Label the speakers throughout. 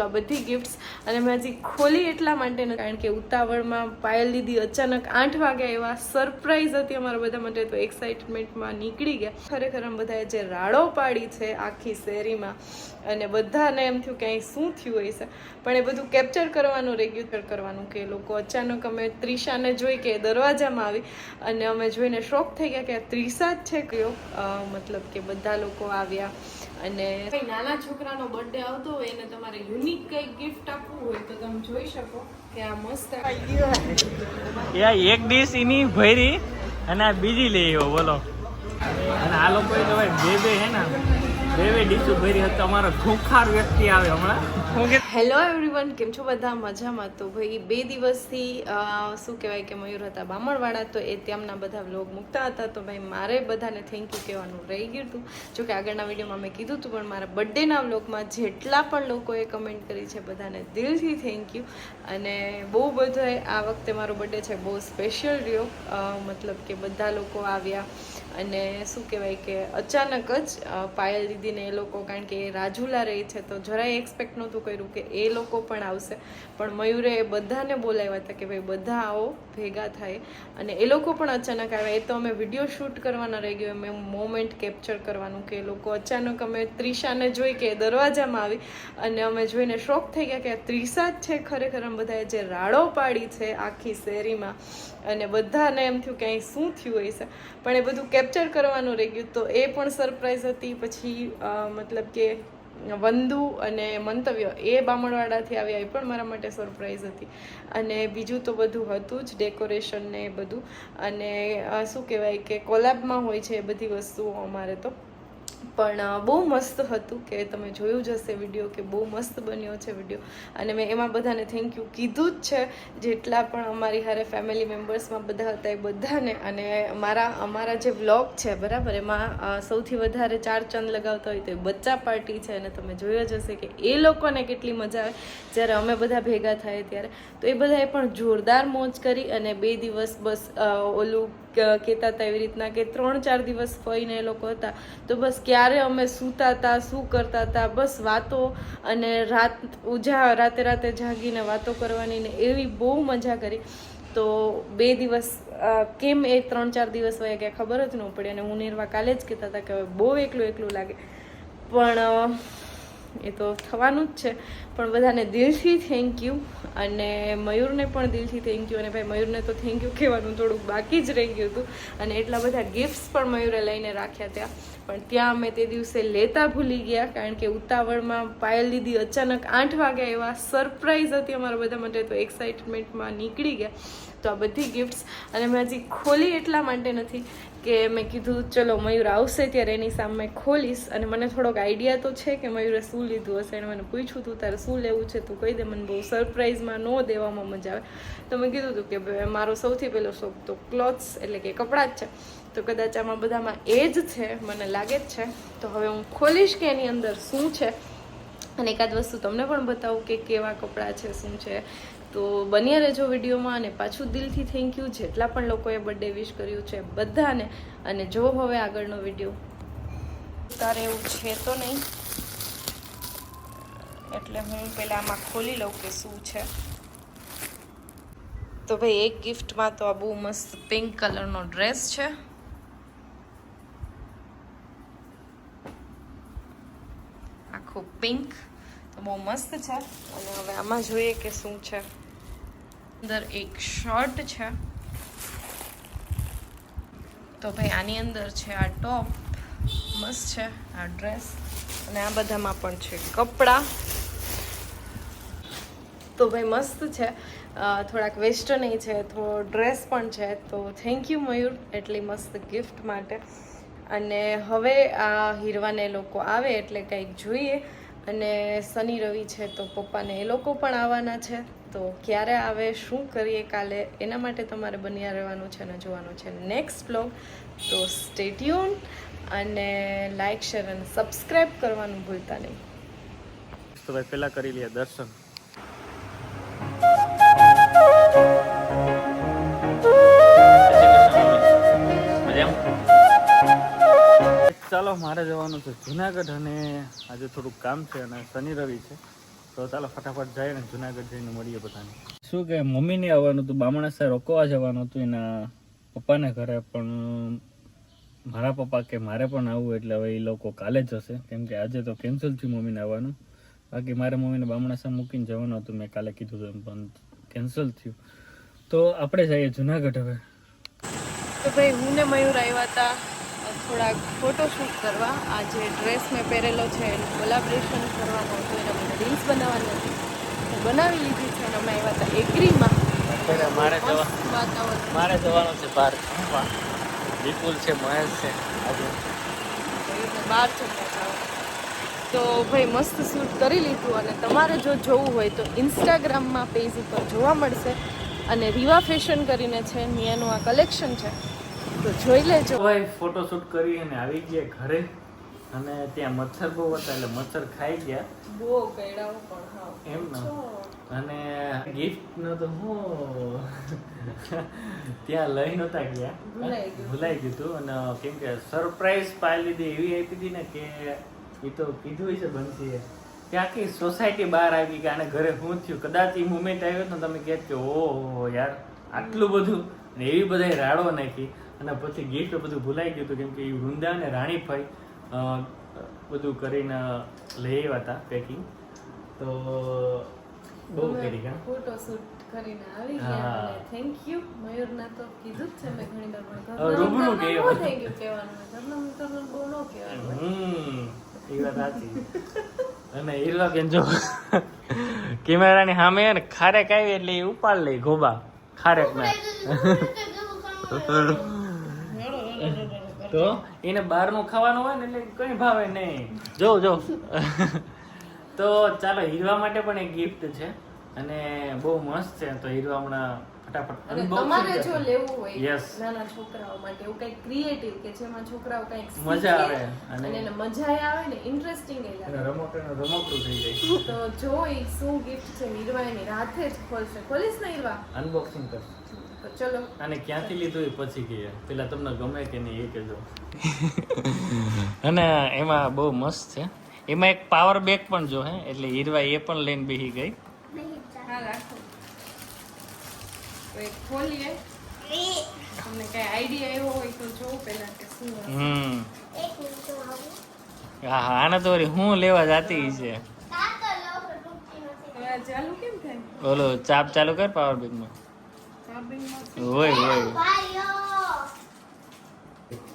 Speaker 1: તો આ બધી ગિફ્ટ્સ અને મેં હજી ખોલી એટલા માટે કારણ કે ઉતાવળમાં પાયલ દીદી અચાનક આઠ વાગ્યા એવા સરપ્રાઈઝ હતી અમારા બધા માટે તો એક્સાઇટમેન્ટમાં નીકળી ગયા. ખરેખર અમે બધાએ જે રાડો પાડી છે આખી શેરીમાં અને બધાને એમ થયું કે અહીં શું થયું હશે પણ એ બધું કેપ્ચર કરવાનું રેગ્યુલર કરવાનું કે લોકો અચાનક અમે ત્રિશાને જોઈ કે દરવાજામાં આવી અને અમે જોઈને શોખ થઈ ગયા કે આ ત્રિશા જ છે. કયો મતલબ કે બધા લોકો આવ્યા. અને કંઈ નાના છોકરાનો બર્થડે આવતો હોય એને તમારે યુનિક કઈ ગિફ્ટ આપવું હોય તો તમે જોઈ શકો કે આ મસ્ત
Speaker 2: એક ડીશ એની ભરી અને આ બીજી લઈ આવ્યો બોલો. અને આ લોકો તો ભાઈ બે બે હે ને.
Speaker 1: હેલો એવરીવન કેમ છો બધા? મજામાં? તો ભાઈ, બે દિવસથી શું કહેવાય કે મયુર હતા બામણવાળા તો એ તેમના બધા વ્લોગ મૂકતા હતા. તો ભાઈ, મારે બધાને થેન્ક યુ કહેવાનું રહી ગયું હતું. જો કે આગળના વિડીયોમાં મેં કીધું હતું, પણ મારા બર્થડેના વ્લોગમાં જેટલા પણ લોકોએ કમેન્ટ કરી છે, બધાને દિલથી થેન્ક યુ અને બહુ બધાએ આ વખતે મારો બર્થડે છે, બહુ સ્પેશિયલ રહ્યો. મતલબ કે બધા લોકો આવ્યા. અને શું કહેવાય કે અચાનક જ પાયલ પાયલ દીદીને એ લોકો, કારણ કે એ રાજુલા રહી છે, તો જરાય એક્સપેક્ટ નહોતું કર્યું કે એ લોકો પણ આવશે. પણ મયુરે એ બધાને બોલાવ્યા હતા કે ભાઈ બધા આવો, ભેગા થાય. અને એ લોકો પણ અચાનક આવ્યા. એ તો અમે વીડિયો શૂટ કરવાના રહી ગયો. અમે મોમેન્ટ કેપ્ચર કરવાનું કે એ લોકો અચાનક અમે ત્રિશાને જોઈ કે દરવાજામાં આવી. અને અમે જોઈને શોખ થઈ ગયા કે આ ત્રિશા જ છે ખરેખર અમે બધાએ જે રાડો પાડી છે આખી શેરીમાં. અને બધાને એમ થયું કે અહીં શું થયું હશે? પણ એ બધું કેપ્ચર કરવાનું રહી ગયું. તો એ પણ સરપ્રાઈઝ હતી. પછી મતલબ કે વંદુ અને મંતવ્ય એ બામણવાડાથી આવ્યા એ પણ મારા માટે સરપ્રાઈઝ હતી. અને બીજું તો બધું હતું જ ડેકોરેશન ને એ બધું. અને શું કહેવાય કે કોલાબમાં હોય છે એ બધી વસ્તુઓ અમારે તો. પણ બહુ મસ્ત હતું કે તમે જોયું જ હશે વીડિયો કે બહુ મસ્ત બન્યો છે વીડિયો. અને મેં એમાં બધાને થેન્ક યુ કીધું જ છે. જેટલા પણ અમારી હારે ફેમિલી મેમ્બર્સમાં બધા હતા એ બધાને. અને મારા, અમારા જે વ્લોગ છે, બરાબર, એમાં સૌથી વધારે ચાર ચંદ લગાવતા હોય તો એ બચ્ચા પાર્ટી છે. અને તમે જોયો જ હશે કે એ લોકોને કેટલી મજા આવે. જ્યારે અમે બધા ભેગા થાય ત્યારે. તો એ બધાએ પણ જોરદાર મોજ કરી અને બે દિવસ બસ ઓલું કહેતા હતા એવી રીતના કે ત્રણ, ચાર દિવસ ફઈને એ લોકો હતા. તો બસ ક્યારે અમે સૂતા હતા, શું કરતા હતા, બસ વાતો અને રાત ઉજા, રાતે રાતે જાગીને વાતો કરવાની ને એવી બહુ મજા કરી. તો બે દિવસ કેમ એ ત્રણ, ચાર દિવસ વયા ગયા ખબર જ ન પડી અને હું નિર્વા કાલે જ કહેતા હતા કે હવે બહુ એકલું એકલું લાગે. પણ એ તો થવાનું જ છે. પણ બધાને દિલથી થેન્ક યુ અને મયુરને પણ દિલથી થેન્ક યુ અને ભાઈ મયુરને તો થેન્ક યુ કહેવાનું થોડુંક બાકી જ રહી ગયું હતું. અને એટલા બધા ગિફ્ટ્સ પણ મયુરે લઈને રાખ્યા ત્યાં. પણ ત્યાં અમે તે દિવસે લેતા ભૂલી ગયા, કારણ કે ઉતાવળમાં પાયલ દીદી અચાનક આઠ વાગ્યા એવા સરપ્રાઈઝ હતી અમારા બધા માટે તો એક્સાઇટમેન્ટમાં નીકળી ગયા. તો આ બધી ગિફ્ટ્સ અને મેં હજી ખોલી એટલા માટે નથી. કે મેં કીધું, ચલો, મયુર આવશે ત્યારે એની સામે ખોલીશ. અને મને થોડોક આઈડિયા તો છે કે મયુરે શું લીધું હશે એણે મને પૂછ્યું તું, તારે શું લેવું છે? તું કહી દે, મને બહુ સરપ્રાઈઝમાં ન દેવામાં મજા આવે. તો મેં કીધું હતું કે મારો સૌથી પહેલો શોખ તો ક્લોથ્સ એટલે કે કપડાં જ છે. તો કદાચ આમાં બધામાં એ જ છે, મને લાગે જ છે. તો હવે હું ખોલીશ કે એની અંદર શું છે? અને એકાદ વસ્તુ તમને પણ બતાવું કે કેવા કપડાં છે, શું છે? તો બન્યા રહેજો વિડીયોમાં અને પાછું દિલથી થેન્ક યુ જેટલા પણ લોકોએ બર્થડે વિશ કર્યું છે બધાને. અને જો હવે આગળનો વીડિયો. તારે એવું છે તો નહીં. એટલે હું પહેલાં આમાં ખોલી લઉં કે શું છે. તો ભાઈ, એક ગિફ્ટમાં તો આ બહુ મસ્ત પિંક કલરનો ડ્રેસ છે. આખું પિંક તો બહુ મસ્ત છે. અને હવે આમાં જોઈએ કે શું છે. અંદર એક શર્ટ છે. તો ભાઈ આની અંદર છે આ ટોપ, મસ્ત છે આ ડ્રેસ અને આ બધામાં પણ છે કપડાં. તો ભાઈ મસ્ત છે. થોડાક વેસ્ટર્ન છે થોડો ડ્રેસ પણ છે. તો થેન્ક યુ મયુર, એટલી મસ્ત ગિફ્ટ માટે. અને હવે આ હીરવાને લોકો આવે એટલે કંઈક જોઈએ. અને શનિ રવિ છે તો પપ્પાને એ લોકો પણ આવવાના છે. તો ક્યારે આવે, શું કરીએ કાલે, એના માટે તમારે બન્યા રહેવાનું છે અને જોવાનું છે નેક્સ્ટ બ્લોગ તો સ્ટેટ્યુન અને લાઇક શેર અને સબસ્ક્રાઈબ કરવાનું ભૂલતા નહીં.
Speaker 2: તો ભાઈ, પેલા કરી લઈએ દર્શન. ચાલો, મારે જવાનું છે જુનાગઢ અને આજે થોડુંક કામ છે અને શનિ રવિ છે. તો ચાલો ફટાફટ જઈએ ને જુનાગઢ જઈને મળીએ બધાને. શું કે મમ્મીને આવવાનું હતું બામણા સાહેબ રોકવા જવાનું હતું એના પપ્પાને ઘરે પણ મારા પપ્પા કે મારે પણ આવવું એટલે હવે એ લોકો કાલે જ હશે. કેમ કે આજે તો કેન્સલ થયું મમ્મીને આવવાનું. બાકી મારે મમ્મીને બામણા સાહેબ મૂકીને જવાનું હતું મેં કાલે કીધું હતું પણ કેન્સલ થયું. તો આપણે જઈએ જુનાગઢ હવે.
Speaker 1: તો ભાઈ હું ને મયુર આવ્યા હતા. થોડાક ફોટોશૂટ કરવા. આ જે ડ્રેસ મેં પહેરેલો છે એનું કોલાબરેશન કરવાનું હતું એના મને રીલ્સ બનાવવાની હતી. હું બનાવી લીધી છે અને અમે આવ્યા હતા એગ્રીમાં
Speaker 2: મારે જવાનું છે બહાર. વિપુલ છે મહેશ છે
Speaker 1: બહાર જમવા તો ભાઈ મસ્ત શૂટ કરી લીધું અને તમારે જો જોવું હોય તો ઇન્સ્ટાગ્રામમાં પેજ ઉપર જોવા મળશે. અને રીવા ફેશન કરીને છે નિયાનું આ કલેક્શન છે. તો જોઈ લેજો.
Speaker 2: ભાઈ ફોટો શૂટ કરી અને આવી ગયા ઘરે. અને ત્યાં મચ્છર બહુ હતા એટલે મચ્છર ખાઈ ગયા.
Speaker 1: બહુ કઈડાઓ પણ
Speaker 2: એમ ને? અને ગિફ્ટ નો તો હું. ત્યાં લઈ નહોતા ગયા.
Speaker 1: ભૂલાઈ ગયું.
Speaker 2: ભૂલાઈ અને કેમ કે સરપ્રાઈઝ પાઈ લીધી એવી આપી હતી ને કે એ તો કીધું છે બંસીએ. ત્યાં આખી સોસાયટી બહાર આવી કે આને ઘરે શું થયું? કદાચ એ મુમેન્ટ આવ્યો ને તમે કહેત કે ઓહો યાર આટલું બધું. ને એવી બધાય રાડો નાખી. અને પછી ગિફ્ટ બધું ભૂલાઈ ગયું હતું કેમ કે એ વૃંદા અને રાણીભાઈ બધું કરીને લઈ આવ્યા હતા પેકિંગ તો બહુ કરી ગયા
Speaker 1: ફોટો શૂટ કરીને આવી
Speaker 2: હા.
Speaker 1: ગયા થેન્ક યુ મયુરના તો કીધું જ છે મેં ઘણી વાર પણ
Speaker 2: રૂબરૂ
Speaker 1: ઘરના
Speaker 2: કહેવાનું.
Speaker 1: થેન્ક કહેવાનું ઘરના ઘરના બહુ ન કહેવાનું
Speaker 2: હમ એ વાત સાચી. અને એ લોકો જો કેમેરાની સામે ને ખારેક આવી એટલે એ ઉપાડ લઈ ગોબા ખારેક ના તો એને બહારનું ખાવાનું હોય ને એટલે કઈ ભાવે નહીં. જો જો. તો ચાલો હીરવા માટે પણ એક ગિફ્ટ છે અને બહુ મસ્ત છે તો હીરવા હમણાં ફટાફટ
Speaker 1: તમારે જો લેવું હોય
Speaker 2: યસ
Speaker 1: નાના છોકરાઓ માટે એવું કંઈક ક્રિએટિવ કે જેમાં છોકરાઓ કંઈક
Speaker 2: મજા આવે અને-
Speaker 1: એને મજા આવે ને ઇન્ટરેસ્ટિંગ એ લાગે.
Speaker 2: રમકડું રમકડું થઈ જાય.
Speaker 1: તો જો એ શું ગિફ્ટ છે હીરવા એની રાતે જ ખોલશે. ખોલીશ ને હીરવા?
Speaker 2: અનબોક્સિંગ કર
Speaker 1: તો ચલો.
Speaker 2: અને ક્યાંથી લીધું એ પછી કહીએ. પેલા તમને ગમે કે નહીં એ કહેજો. અને એમાં બહુ મસ્ત છે. એમાં એક પાવર બેક પણ જો હે એટલે હીરવા એ પણ લઈને બેસી ગઈ.
Speaker 1: હા રાખો. તો એક ખોલીએ. તમને કઈ આઈડિયા આવ્યો હોય તો જોઉં પહેલા કે શું
Speaker 2: હમ. હા હા આને તો હું લેવા જાતી છે.
Speaker 1: હવે આ ચાલુ કેમ થાય?
Speaker 2: ઓલો ચાપ ચાલુ કર પાવર બેકમાં હોય હોય.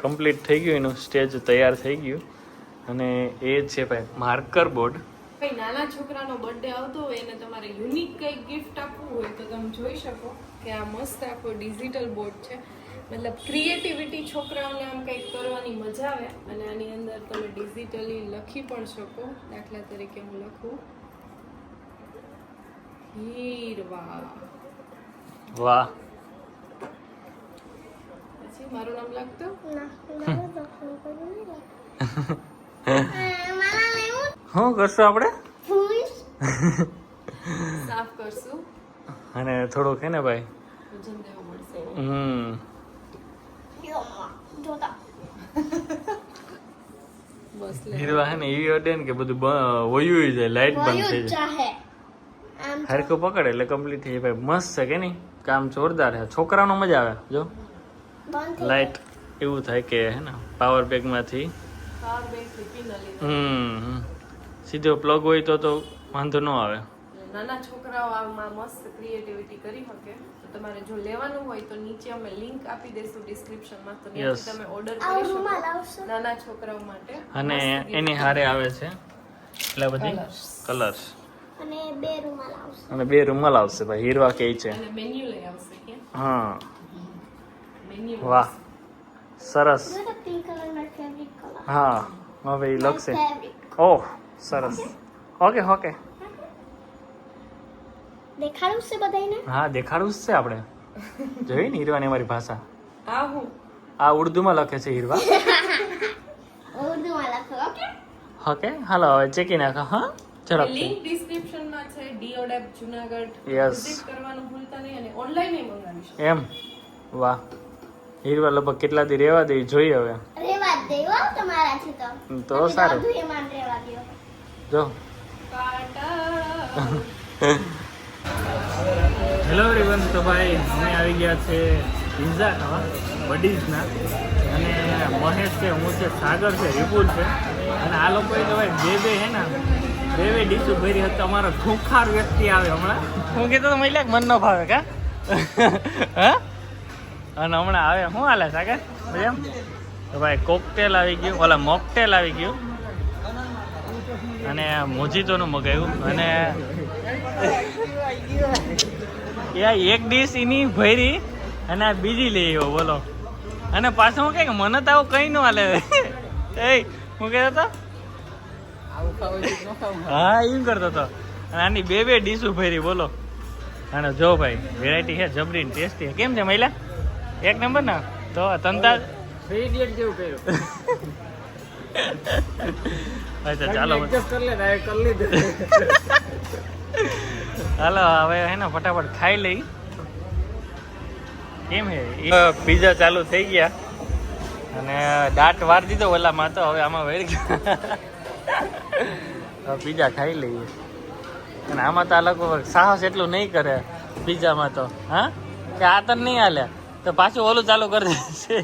Speaker 2: કમ્પ્લીટ થઈ ગયું, એનું સ્ટેજ તૈયાર થઈ ગયું. અને એ છે ભાઈ માર્કર બોર્ડ
Speaker 1: ભાઈ, નાના છોકરાનો બર્થડે આવતો હોય, એને તમારે યુનિક કંઈક ગિફ્ટ આપવું હોય તો તમે જોઈ શકો કે આ મસ્ત આખો ડિજિટલ બોર્ડ છે. મતલબ ક્રિએટિવિટી છોકરાઓને આમ કંઈક કરવાની મજા આવે, અને આની અંદર તમે ડિજિટલી લખી પણ શકો. દાખલા તરીકે હું લખું. હીરવા
Speaker 2: વાહ.
Speaker 1: પછી મારું નામ લખતો
Speaker 2: શું કરશું આપણે?
Speaker 1: સાફ કરશું.
Speaker 2: અને થોડુંક હે ને ભાઈ?
Speaker 1: વજન દેવું પડશે.
Speaker 2: હમ.
Speaker 1: બસ લે.
Speaker 2: હીરવા હે ને એવી અડે ને કે બધું વયું જાય લાઈટ બંધ થઈ જાય. હરખું પકડે એટલે કમ્પ્લીટ થઈ જાય. ભાઈ મસ્ત છે કે નહીં? કામ જોરદાર છે. છોકરાનો મજા આવે જો. લાઈટ એવું થાય કે હે ને પાવર બેગમાંથી હમ હમ. સીધો પ્લગ હોય તો તો વાંધો ન આવે.
Speaker 1: નાના છોકરાઓ આમાં મસ્ત ક્રિએટિવિટી કરી શકે. તો તમારે જો લેવાનું હોય તો નીચે અમે લિંક આપી દઈશું ડિસ્ક્રિપ્શનમાં તો. ત્યાંથી તમે ઓર્ડર કરી શકો. નાના છોકરાઓ માટે
Speaker 2: અને એની હારે આવે છે. એટલા બધી કલર્સ
Speaker 3: અને બે રૂમાલ આવશે.
Speaker 2: અને બે રૂમાલ આવશે ભાઈ હીરવા કે છે.
Speaker 1: અને મેન્યુ લઈ આવશે કે?
Speaker 2: હા.
Speaker 1: મેન્યુ
Speaker 2: વાહ. સરસ.
Speaker 3: પિંક કલર મારો કલર
Speaker 2: હા હવે એ લખશે. ઓહ સરસ. Okay okay.
Speaker 3: દેખાડું છે બધાને
Speaker 2: હા દેખાડવું જ છે આપણે. જોઈ ને હીરવાની અમારી ભાષા?
Speaker 1: આ હું?
Speaker 2: આ ઉર્દુમાં લખે છે હીરવા.
Speaker 3: ઉર્દુમાં લખો ઓકે?
Speaker 2: ઓકે હાલો હવે ચેકી નાખો હા? ઝડપથી.
Speaker 1: લિંક ડિસ્ક્રિપ્શનમાં છે ડીઓડેપ જુનાગઢ. યસ કરવાનું ભૂલતા નહીં અને ઓનલાઈન મંગાવી શકો.
Speaker 2: એમ? વાહ. હીરવા લગભગ કેટલા દી રહેવા દે જોઈ હવે.
Speaker 3: રેવા જ દેવો તમારાથી તો.
Speaker 2: તો સારું.
Speaker 3: એમાં રહેવા દ્યો
Speaker 2: જો. હેલો એવરીવન તો ભાઈ અમે આવી ગયા છે પિઝા ખાવા બડીઝના. અને મહેશ છે હું છે સાગર છે વિપુલ છે. અને આ લોકોએ તો ભાઈ બે બે હે ને બે ડીશુ ભરી હતી, અમારો ખૂંખાર વ્યક્તિ આવે હમણાં. હું કીધું તો મહિલા મન ન ભાવે કા? હા? અને હમણાં આવે શું હાલે, સાગર? તો ભાઈ કોકટેલ આવી ગયું, ઓલા મોકટેલ આવી ગયું. અને મોજીતોનું મગાવ્યું. અને એક ડીશ એની ભરી, અને આ બીજી લઈ આવ્યો, બોલો. અને પાછું હું કે મને તો આવું કઈ ન હાલે. એ, હું કહેતો હતો હા એમ કરતો હતો આની બે બે ડીશું ભરી બોલો. અને જો ભાઈ વેરાયટી છે જબરી ટેસ્ટી કેમ છે મહિલા? એક નંબર ના? તો તંતા
Speaker 4: થ્રી ઇડિયટ જેવું કર્યું.
Speaker 2: અચ્છા ચાલો. હાલો હવે હે ને ફટાફટ ખાઈ લઈ. કેમ હે? પીઝા ચાલુ થઈ ગયા. અને દાંત વાર દીધો ઓલામાં તો હવે આમાં વેરી હવે પીઝા ખાઈ લઈએ. અને આમાં તો આ લોકો સાહસ એટલું નહીં કરે પીઝામાં તો, હા? કે આ તને નહીં હાલે તો પાછું ઓલું ચાલુ કરી દેશે.